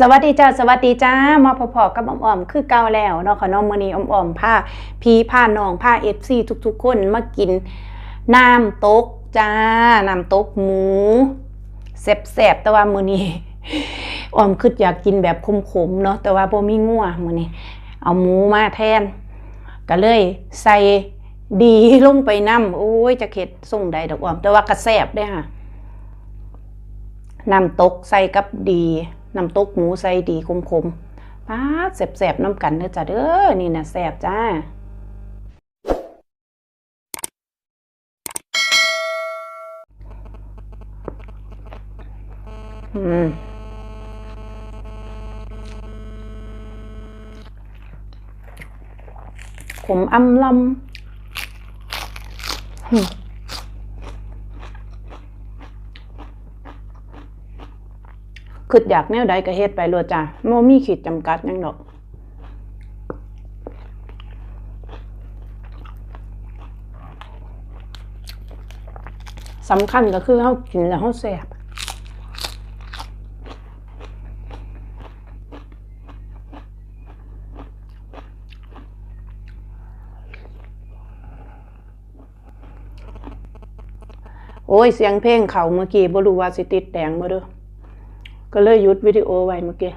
สวัสดีจ้าสวัสดีจ้ามาพอๆกับอ้อมๆคือเก่าแล้วเนาะค่ะน้องมือนี้อ้อมๆพาพี่พาน้องพา FC ทุกๆ คนมากินน้ำตกจ้าน้ำตกหมูแซ่บๆแต่ว่ามือนี้อ้อมคืออยากกินแบบขมๆเนาะแต่ว่าบ่มีงัวมือนี้เอาหมูมาแทน ก็เลยใส่ดีลงไปน้ำโอ้ยจะเข็ดส่งใดดอกอ้อม แต่ว่ากระแซบเด้ค่ะน้ำตกใส่กับดี น้ำตกหมูใส่ดีคมๆป้าแสบๆน้ำกันเด้อจ้ะเด้อนี่นะแสบจ้าอืมขมอำลำอืม คืออยากแนวใดก็เฮ็ดไปโลดจ้ะบ่มีขีดจำกัดยังดอกสำคัญก็คือเฮากินแล้วเฮาแซ่บโอ้ย เสียงเพลงเขาเมื่อกี้บ่รู้ว่าสิติดแดงบ่เด้อ ก็เลยหยุดวิดีโอไว้เมื่อกี้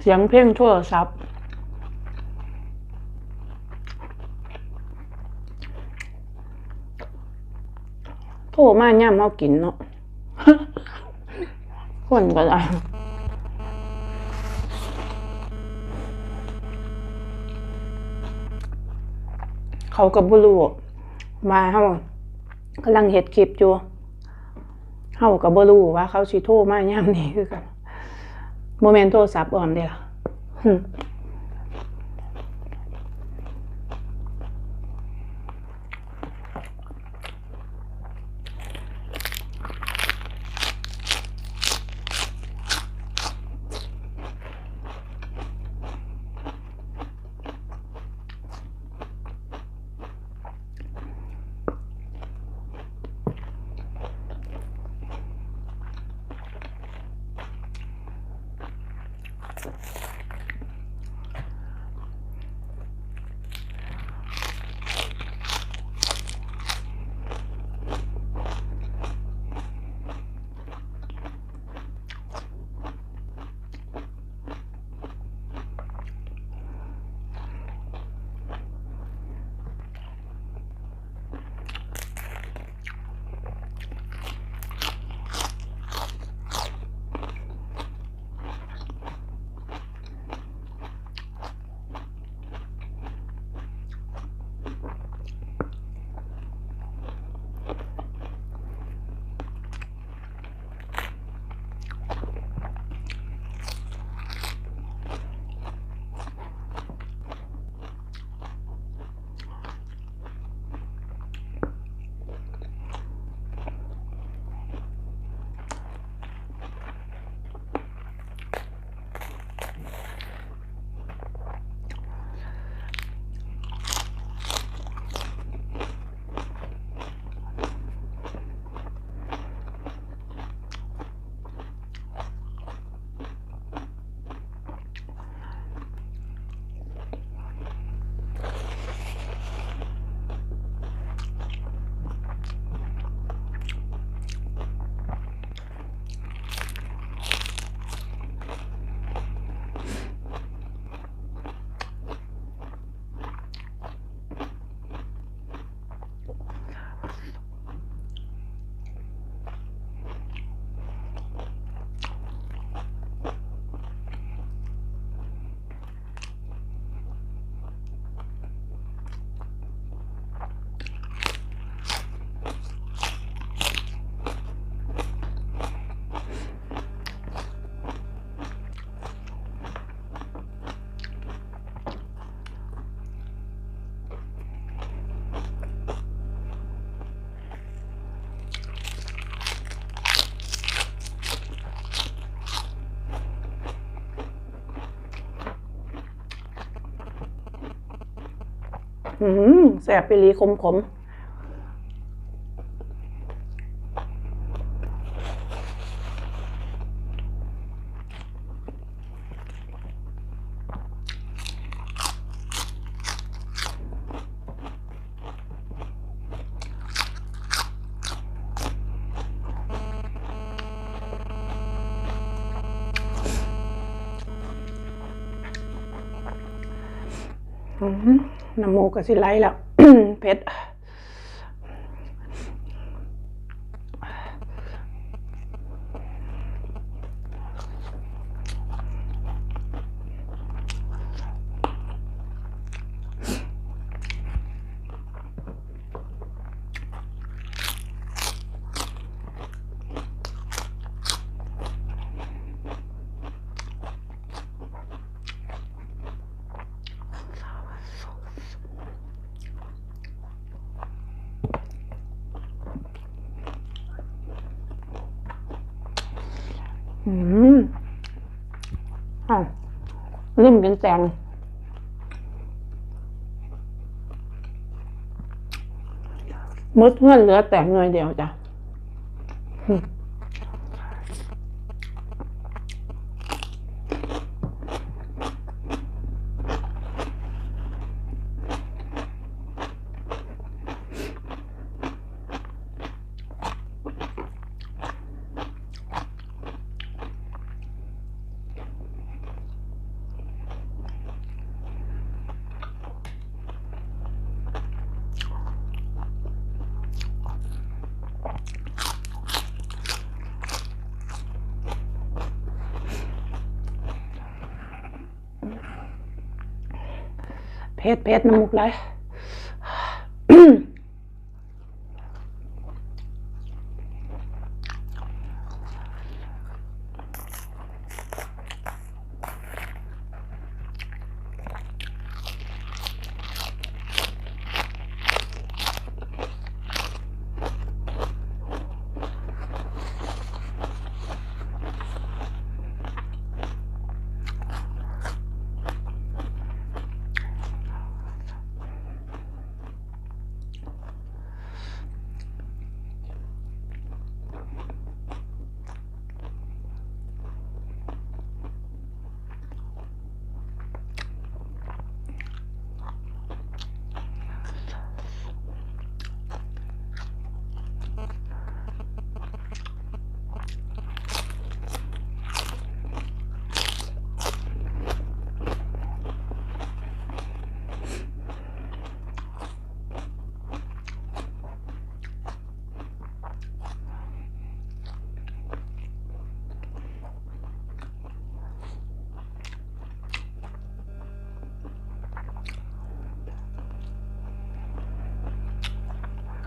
เสียงเพลงโทรศัพท์โทรมาย่ามเฮากินเนาะคนก็ได้เขาก็บ่รู้มาเฮากำลังเฮ็ดคลิปอยู่ เขาก็บ่รู้ว่าเขาชิโทรมายามนี้คือกันโมเมนต์โทรศัพท์อ่อนเด้อ แสบไปรีคมขมอืม น้ำมูกก็สิไหลแล้วเพชร อืมอ้าวลืมจนแตงมดเงื่อนเหลือแต่เงยเดียวจ้ะ เพชรเพชรน้ำมูกไหล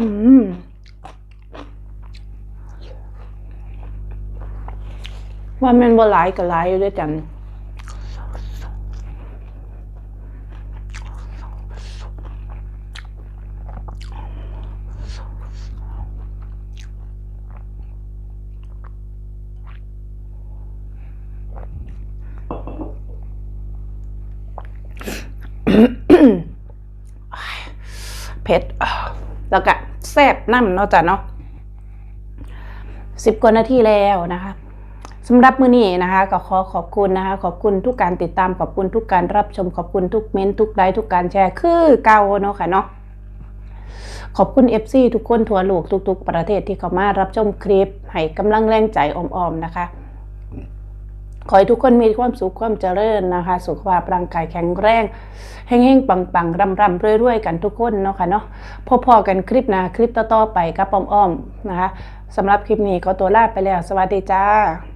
อืมว่ามันบ่หลายก็หลายอยู่ด้วยกันเผ็ดแล้วก็ แซ่บน้ำเนาะจ้ะเนาะสิบกว่านาทีแล้วนะคะสำหรับมื้อนี้นะคะก็ขอขอบคุณนะคะ ขอบคุณทุกการติดตามขอบคุณทุกการรับชมขอบคุณทุกเม้นทุกไลค์ทุกการแชร์คือเก่าเนาะค่ะเนาะขอบคุณ FC ทุกคนทั่วโลกทุก ๆ ประเทศที่เข้ามารับชมคลิปให้กำลังแรงใจออมๆนะคะ ขอให้ทุกคนมีความสุขความเจริญนะคะ สุขภาพร่างกายแข็งแรงเฮงๆปังๆร่ำๆรวยๆ กันทุกคนเนาะค่ะเนาะพอๆกันคลิปนะคลิปต่อๆไปกับอ้อมๆนะคะสำหรับคลิปนี้ก็ตัวลาไปแล้ว สวัสดีจ้า